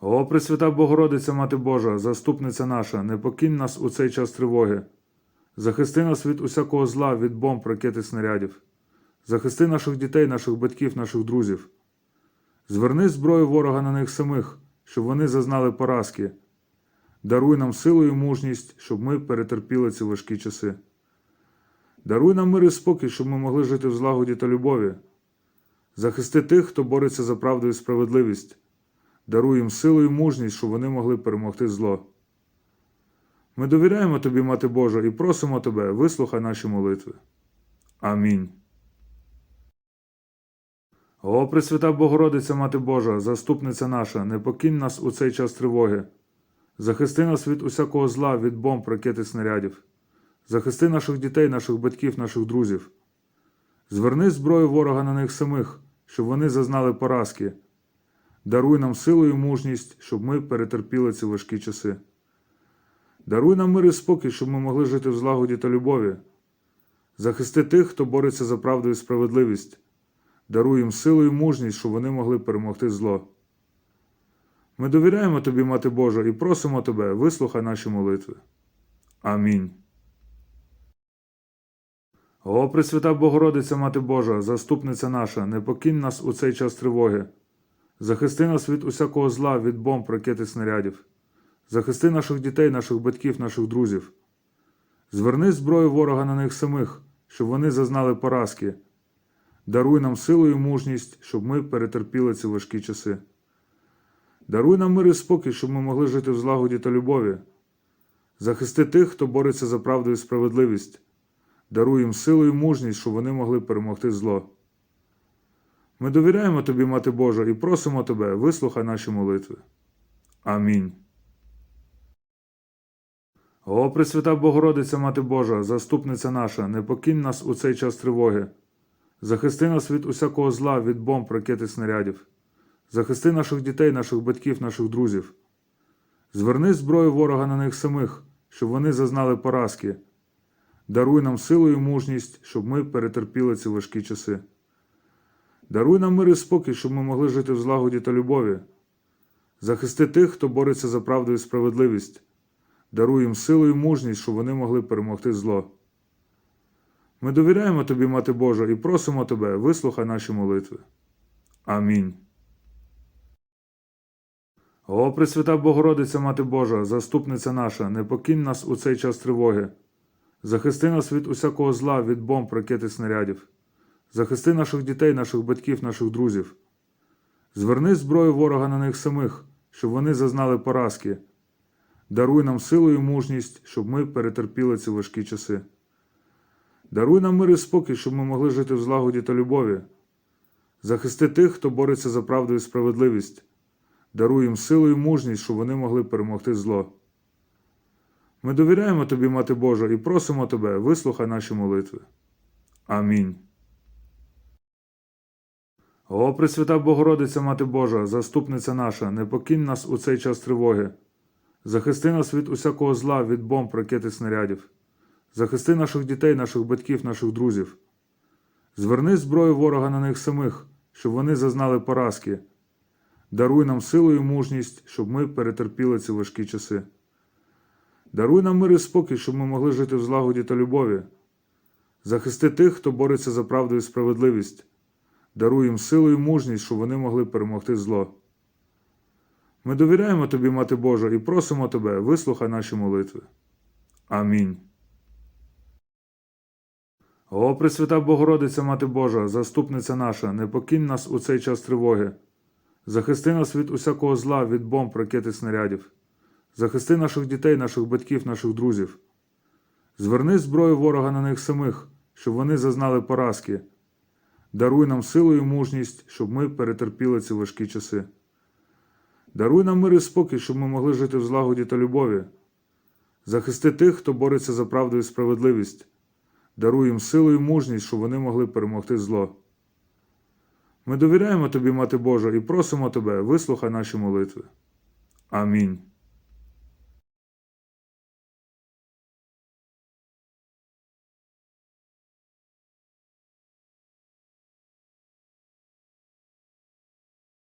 О, Пресвята Богородиця, Мати Божа, заступниця наша, не покинь нас у цей час тривоги. Захисти нас від усякого зла, від бомб, ракет і снарядів. Захисти наших дітей, наших батьків, наших друзів. Зверни зброю ворога на них самих, щоб вони зазнали поразки. Даруй нам силу і мужність, щоб ми перетерпіли ці важкі часи. Даруй нам мир і спокій, щоб ми могли жити в злагоді та любові. Захисти тих, хто бореться за правду і справедливість. Даруй їм силу і мужність, щоб вони могли перемогти зло. Ми довіряємо Тобі, Мати Божа, і просимо Тебе, вислухай наші молитви. Амінь. О, Пресвята Богородиця, Мати Божа, заступниця наша, не покинь нас у цей час тривоги. Захисти нас від усякого зла, від бомб, ракет і снарядів. Захисти наших дітей, наших батьків, наших друзів. Зверни зброю ворога на них самих, щоб вони зазнали поразки. Даруй нам силу і мужність, щоб ми перетерпіли ці важкі часи. Даруй нам мир і спокій, щоб ми могли жити в злагоді та любові. Захисти тих, хто бореться за правду і справедливість. Даруй їм силу і мужність, щоб вони могли перемогти зло. Ми довіряємо Тобі, Мати Божа, і просимо Тебе, вислухай наші молитви. Амінь. О, Пресвята Богородиця, Мати Божа, заступниця наша, не покинь нас у цей час тривоги. Захисти нас від усякого зла, від бомб, ракет і снарядів. Захисти наших дітей, наших батьків, наших друзів. Зверни зброю ворога на них самих, щоб вони зазнали поразки. Даруй нам силу і мужність, щоб ми перетерпіли ці важкі часи. Даруй нам мир і спокій, щоб ми могли жити в злагоді та любові. Захисти тих, хто бореться за правду і справедливість. Даруй їм силу і мужність, щоб вони могли перемогти зло. Ми довіряємо Тобі, Мати Божа, і просимо Тебе, вислухай наші молитви. Амінь. О, Пресвята Богородиця, Мати Божа, заступниця наша, не покинь нас у цей час тривоги. Захисти нас від усякого зла, від бомб, ракет і снарядів. Захисти наших дітей, наших батьків, наших друзів. Зверни зброю ворога на них самих, щоб вони зазнали поразки. Даруй нам силу і мужність, щоб ми перетерпіли ці важкі часи. Даруй нам мир і спокій, щоб ми могли жити в злагоді та любові. Захисти тих, хто бореться за правду і справедливість. Даруй їм силу і мужність, щоб вони могли перемогти зло. Ми довіряємо Тобі, Мати Божа, і просимо Тебе, вислухай наші молитви. Амінь. О, Пресвята Богородиця, Мати Божа, заступниця наша, не покинь нас у цей час тривоги. Захисти нас від усякого зла, від бомб, ракет і снарядів. Захисти наших дітей, наших батьків, наших друзів. Зверни зброю ворога на них самих, щоб вони зазнали поразки. Даруй нам силу і мужність, щоб ми перетерпіли ці важкі часи. Даруй нам мир і спокій, щоб ми могли жити в злагоді та любові. Захисти тих, хто бореться за правду і справедливість. Даруй їм силу і мужність, щоб вони могли перемогти зло. Ми довіряємо Тобі, Мати Божа, і просимо Тебе, вислухай наші молитви. Амінь. О, Пресвята Богородиця, Мати Божа, заступниця наша, не покинь нас у цей час тривоги. Захисти нас від усякого зла, від бомб, ракет і снарядів. Захисти наших дітей, наших батьків, наших друзів. Зверни зброю ворога на них самих, щоб вони зазнали поразки. Даруй нам силу і мужність, щоб ми перетерпіли ці важкі часи. Даруй нам мир і спокій, щоб ми могли жити в злагоді та любові. Захисти тих, хто бореться за правду і справедливість. Даруй їм силу і мужність, щоб вони могли перемогти зло. Ми довіряємо Тобі, Мати Божа, і просимо Тебе, вислухай наші молитви. Амінь. О, Пресвята Богородиця, Мати Божа, заступниця наша, не покинь нас у цей час тривоги. Захисти нас від усякого зла, від бомб, ракет і снарядів. Захисти наших дітей, наших батьків, наших друзів. Зверни зброю ворога на них самих, щоб вони зазнали поразки. Даруй нам силу і мужність, щоб ми перетерпіли ці важкі часи. Даруй нам мир і спокій, щоб ми могли жити в злагоді та любові. Захисти тих, хто бореться за правду і справедливість. Даруй їм силу і мужність, щоб вони могли перемогти зло. Ми довіряємо Тобі, Мати Божа, і просимо Тебе, вислухай наші молитви. Амінь.